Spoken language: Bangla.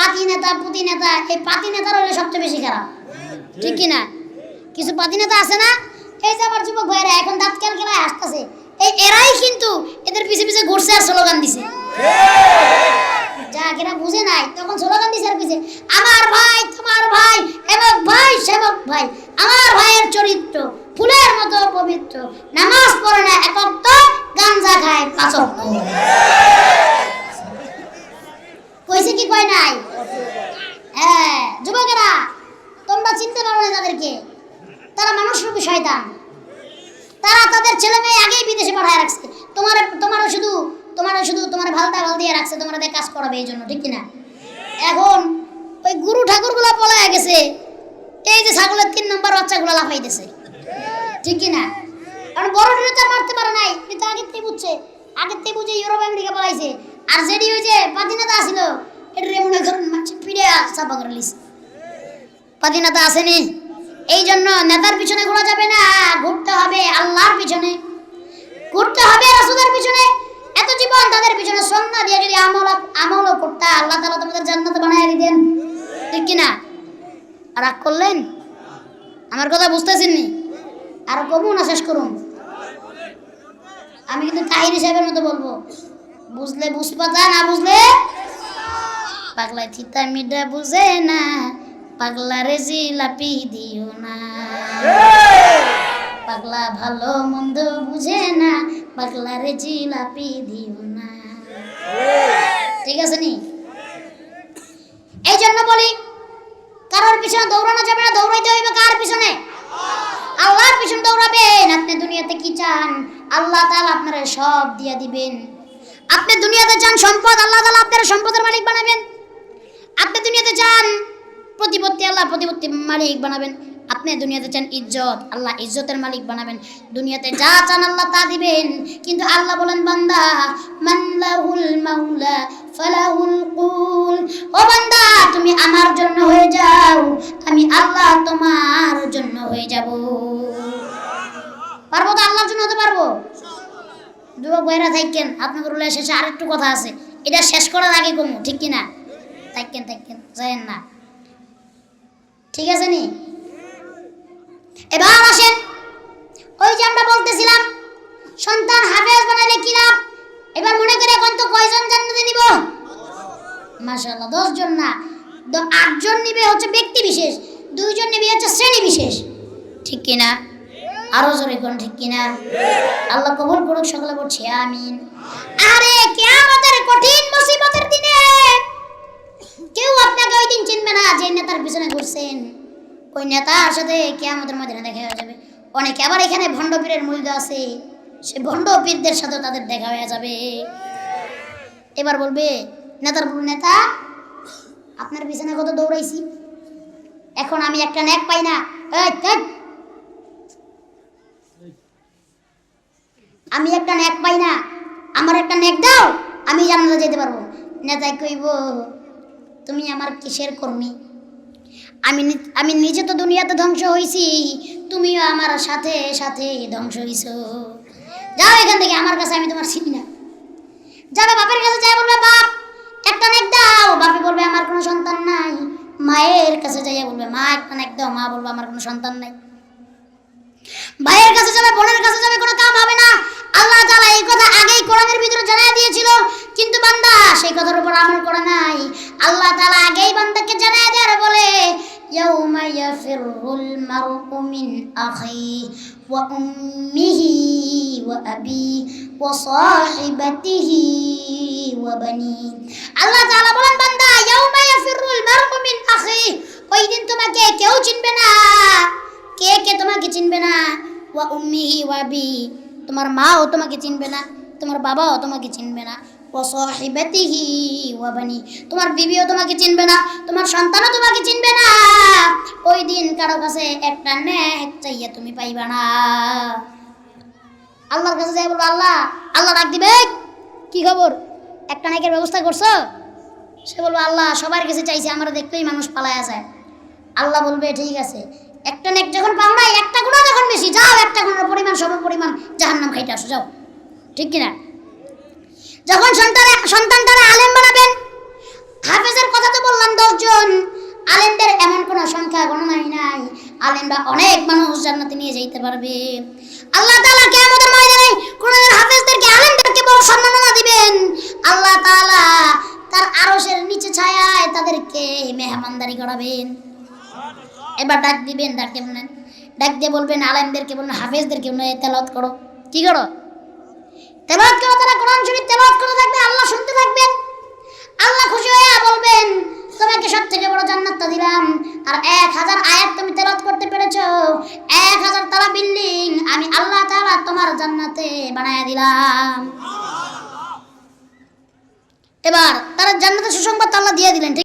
পাতি নেতা পুতি নেতা এই পাতি নেতার হলে সবচেয়ে বেশি খারাপ। ঠিক কি না কিছু পাতি নেতা আছে না? এই যে আমার যুবক ভাইরা এখন দাঁত কেন খেলায় আসতেছে? এই এরাই কিন্তু এদের পিছে পিছে ঘুরছে আর স্লোগান দিছে। যা এরা বুঝে নাই, তখন স্লোগান দিছে আর পিছে, আমার ভাই, তোমার ভাই এবং ভাই, সেবক ভাই, আমার ভাইয়ের চরিত্র, ফুলের মতো পবিত্র, নামাজ পড়ে না, একক গাঞ্জা খায় পাচক কইছে কি কয় নাই হ্যাঁ যুবকেরা, তোমরা চিনতে পারো না তাদেরকে। তারা মানুষ রূপী শয়তান। তারা তাদের ছেলে মেয়ে আগেই বিদেশে পাঠায় রাখছে। তোমার, তোমারও শুধু তোমারও শুধু তোমার ভালটা ভালো দিয়ে রাখছে তোমরা কাজ করাবে এই জন্য, ঠিক কিনা? এখন ওই গুরু ঠাকুরগুলা পলায় গেছে। এই যে ছাগলের তিন নম্বর বাচ্চাগুলো লাফাইতেছে। ঠিক কিনা? কারণ বড় ডিরে তো মারতে পারে নাই কিন্তু আগের থেকে বুঝছে। আগের থেকে বুঝে ইউরোপ, আমেরিকা পলাইছে। আর যেটি ওই যে পাতিনাতা আসিল, এটা মনে করুন পিড়ে চাপা করে লিস পাতিনাতা আসেনি। এই জন্য নেতার পিছনে ঘোরা যাবে না, ঘুরতে হবে আল্লাহর পিছনে। ঘুরতে হবে রাসূলের পিছনে। এত জীবন তাদের পিছনে সন্না দিয়ে যদি আমল, আমলও করতে, আল্লাহ তাআলা তোমাদের জান্নাতে বানায় দিতেন। ঠিক কি না আর রাগ করলেন? আমার কথা বুঝতেছেন নি আর কমু না, শেষ করুন। আমি কিন্তু তাহির হিসাবের মতো বলব। বুঝলে বুঝপাতা, না বুঝলে? পাগলা চিতা মিডা বুঝে না। পাগলা রে জিলাপি দিও না। পাগলা ভালো মন্দ বুঝে না পাগলা রে জিলাপি দিও না। ঠিক আছে নি? এই জন্য বলি কারোর পিছনে দৌড়ানো যাবে না দৌড়াইতে হইবে কার পিছনে? আল্লাহর পিছনে দৌড়াবেন আপনি দুনিয়াতে কি চান? আল্লাহ তাআলা আপনারা সব দিয়ে দিবেন। আপনি দুনিয়াতে চান সম্পদ আল্লাহ তাআলা আপনার সম্পদের মালিক বানাবেন আপনি দুনিয়াতে চান প্রতিপত্তি আল্লাহ প্রতিপত্তি মালিক বানাবেন। আপনি দুনিয়াতে চান ইজ্জত, আল্লাহ ইজ্জতের মালিক বানাবেন। দুনিয়াতে যা চান আল্লাহ তা দিবেন। কিন্তু আল্লাহ বলেন, বান্দা মাল্লাহুল মাওলা ফালাহুল কুল। ও বান্দা, তুমি আমার জন্য হয়ে যাও। আমি আল্লাহ তোমার জন্য হয়ে যাব। পারব তো আল্লাহর জন্য হতে পারব? যুবক বইরা থাকেন আপনাদের উল্লেখ শেষে আরেকটু কথা আছে। এটা শেষ করার আগে কমু, ঠিক কি না থাকেন থাকেন যায়েন না। ঠিক আছে নি? এবার আসেন। ওই যে আমরা বলতেছিলাম, সন্তান হাফেজ বানাইলে কি লাভ? এবার মনে করে এখন তো কয়জন জান্নাতে নিব? মাশাআল্লাহ দশ জন না আটজন নিবে হচ্ছে ব্যক্তি বিশেষ, দুইজন নিবে হচ্ছে শ্রেণি বিশেষ। ঠিক কি না আরও জোরে কোন ঠিক কি না আল্লাহ কবুল করুক, সকলে বলছি, আমিন। আরে, কিয়ামতের কঠিন মুসিবতের দিনে কেউ আপনাকে ওই দিন চিনবে না যে নেতার পিছনে ঘুরছেন। ওই নেতার সাথে কেয়ামতের মধ্যে দেখা হয়ে যাবে। অনেকে আবার এখানে ভণ্ডপীরের মূল্য আছে। সে ভণ্ড পীরদের সাথে তাদের দেখা হয়ে যাবে। এবার বলবে, নেতার নেতা, আপনার পিছনে কত দৌড়াইছি? এখন আমি একটা ন্যাক পাই না। আমি একটা ন্যাক পাই না। আমার একটা ন্যাক দাও, আমি জান্নাতে যেতে পারব। নেতাই কইব তুমি আমার কিসের কর্মী? আমি আমি নিজে তো দুনিয়াতে ধ্বংস হইছি, তুমিও আমার সাথে সাথে ধ্বংস হইছো। যাও এখান থেকে, আমার কাছে আমি তোমার চিনি না। যাবে, বাপের কাছে যাই বলবে, বাপ, একটা নেক দাও। বাপে বলবে, আমার কোনো সন্তান নাই। মায়ের কাছে যাইয়া বলবে, মা, একটা নেক দাও। মা বলবে, আমার কোনো সন্তান নাই। ভাইয়ের কাছে যাবে, বোনের কাছে যাবে, কোনো কাম হবে না। আল্লাহ তাআলা এই কথা আগেই কোরআনের ভিতরে জানিয়ে দিয়েছিল। কিন্তু বান্দা, সেই কথার উপর আমল করে নাই আল্লাহ তাআলা আগেই বান্দাকে জানিয়ে দেওয়ার বলে, ইয়াউমা ইয়াফিরুল মারউ মিন আখি ওয়া উম্মিহি ওয়া আবি ওয়া সাহিবাতিহি ওয়া বানি। আল্লাহ তাআলা বলেন, বান্দা, ইয়াউমা ইয়াফিরুল মারউ মিন আখি, ওই দিন তোমাকে কেউ চিনবে না। কে কে তোমাকে চিনবে না? ওয়া উম্মিহি ওয়া বি তোমার মাও তোমাকে চিনবে না, তোমার বাবাও তোমাকে চিনবে না। ওয়া সাহিবাতিহি তোমার বিবিও তোমাকে চিনবে না, তোমার সন্তানও তোমাকে চিনবে না। ওই দিন কারও কাছে একটা নেক চাইয়া তুমি পাইবা না। আল্লাহর কাছে যাই বলব, আল্লাহ আল্লাহ ডাক দিবে? কি খবর? একটা নেকের ব্যবস্থা করছ? সে বলব, আল্লাহ, সবার কাছে চাইছে, আমরা দেখলেই মানুষ পালায়া যায়। আল্লাহ বলবে, ঠিক আছে। একটা নেক যখন পাও না একটা গুণা যখন বেশি, যাও, একটা গুণার পরিমাণ সম পরিমাণ জাহান নাম খাইতে আসো, যাও। ঠিক কিনা? যখন সন্তানে সন্তান তারা আলেম বানাবেন, হাফেজের কথা তো বললাম দশজন, আলেমদের এমন কোনো সংখ্যা, গণনাই নাই। আলেমরা অনেক মানুষ জান্নাতে নিয়ে যেতে পারবে। আল্লাহ তাআলা কিয়ামতের ময়দানে কোরআনের হাফেজদেরকে, আলেমদেরকে বড় সম্মাননা দিবেন। আল্লাহ তাআলা তার আরশের নিচে ছায়ায় তাদেরকে মেহমানদারি করাবেন। এবার ডাক দিবেন, ডাক দেবেন ডাক দিয়ে বলবেন, আলেমদেরকে বলবেন, হাফেজদেরকে তেলাওয়াত করো। কি করো? তেলাওয়াত করো তারা কোরআন শরীফ তেলাওয়াত করতে থাকবে, আল্লাহ শুনতে থাকবেন। আল্লাহ খুশি হয়ে বলবেন, তোমাকে সব থেকে বড় জান্নাতটা দিলাম। আর এক হাজার আয়াত তুমি তেলাওয়াত করতে পেরেছ। এক হাজার তালা বিল্ডিং আমি আল্লাহ তাআলা তোমার জান্নাতে বানায় দিলাম। এবার তারা জান্নাতের সুসংবাদ আল্লাহ দিয়ে দিলেন